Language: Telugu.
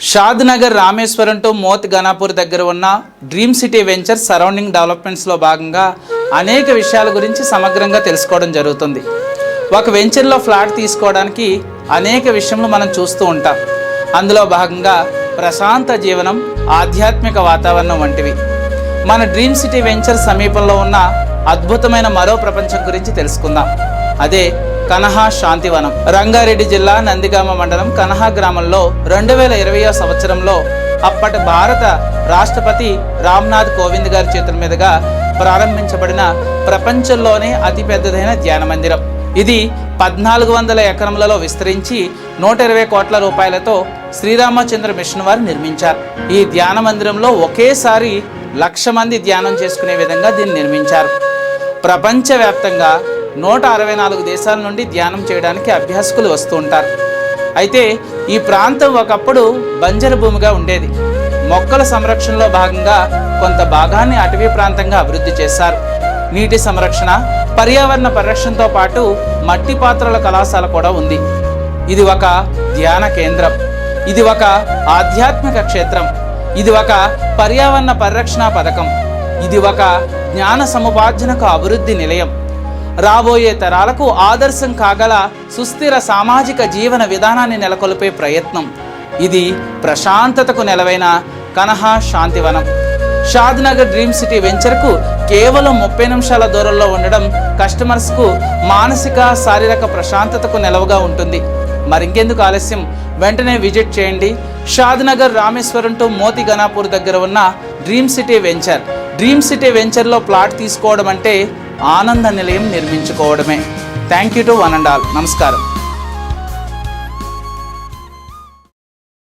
షాద్ నగర్ రామేశ్వరం టు మోత్ గనాపూర్ దగ్గర ఉన్న డ్రీమ్ సిటీ వెంచర్ సరౌండింగ్ డెవలప్మెంట్స్లో భాగంగా అనేక విషయాల గురించి సమగ్రంగా తెలుసుకోవడం జరుగుతుంది. ఒక వెంచర్లో ఫ్లాట్ తీసుకోవడానికి అనేక విషయంలో మనం చూస్తూ ఉంటాం. అందులో భాగంగా ప్రశాంత జీవనం ఆధ్యాత్మిక వాతావరణం వంటివి. మన డ్రీమ్ సిటీ వెంచర్ సమీపంలో ఉన్న అద్భుతమైన మరో ప్రపంచం గురించి తెలుసుకుందాం. అదే కనహా శాంతివనం. రంగారెడ్డి జిల్లా నందిగామ మండలం కనహా గ్రామంలో రెండు వేల ఇరవయో సంవత్సరంలో అప్పటి భారత రాష్ట్రపతి రామ్నాథ్ కోవింద్ గారి చేతుల మీదుగా ప్రారంభించబడిన ప్రపంచంలోనే అతిపెద్దదైన ధ్యాన మందిరం. ఇది పద్నాలుగు వందల ఎకరములలో విస్తరించి నూట ఇరవై కోట్ల రూపాయలతో శ్రీరామచంద్ర మిషన్ వారు నిర్మించారు. ఈ ధ్యాన మందిరంలో ఒకేసారి లక్ష మంది ధ్యానం చేసుకునే విధంగా దీన్ని నిర్మించారు. ప్రపంచవ్యాప్తంగా నూట అరవై నాలుగు దేశాల నుండి ధ్యానం చేయడానికి అభ్యాసకులు వస్తూ ఉంటారు. అయితే ఈ ప్రాంతం ఒకప్పుడు బంజరు భూమిగా ఉండేది. మొక్కల సంరక్షణలో భాగంగా కొంత భాగాన్ని అటవీ ప్రాంతంగా అభివృద్ధి చేశారు. నీటి సంరక్షణ పర్యావరణ పరిరక్షణతో పాటు మట్టి పాత్రల కళాశాల కూడా ఉంది. ఇది ఒక ధ్యాన కేంద్రం. ఇది ఒక ఆధ్యాత్మిక క్షేత్రం. ఇది ఒక పర్యావరణ పరిరక్షణ పథకం. ఇది ఒక జ్ఞాన సముపార్జనకు అభివృద్ధి నిలయం. రాబోయే తరాలకు ఆదర్శం కాగల సుస్థిర సామాజిక జీవన విధానాన్ని నెలకొల్పే ప్రయత్నం. ఇది ప్రశాంతతకు నెలవైన కనహా శాంతివనం. షాద్నగర్ డ్రీమ్ సిటీ వెంచర్కు కేవలం ముప్పై నిమిషాల దూరంలో ఉండడం కస్టమర్స్కు మానసిక శారీరక ప్రశాంతతకు నెలవుగా ఉంటుంది. మరింకెందుకు ఆలస్యం? వెంటనే విజిట్ చేయండి. షాద్నగర్ రామేశ్వరం టు మోతి గనాపూర్ దగ్గర ఉన్న dream city venture. Dream city వెంచర్లో ప్లాట్ తీసుకోవడం అంటే ఆనంద నిలయం నిర్మించుకోవడమే. Thank you to one and all నమస్కారం.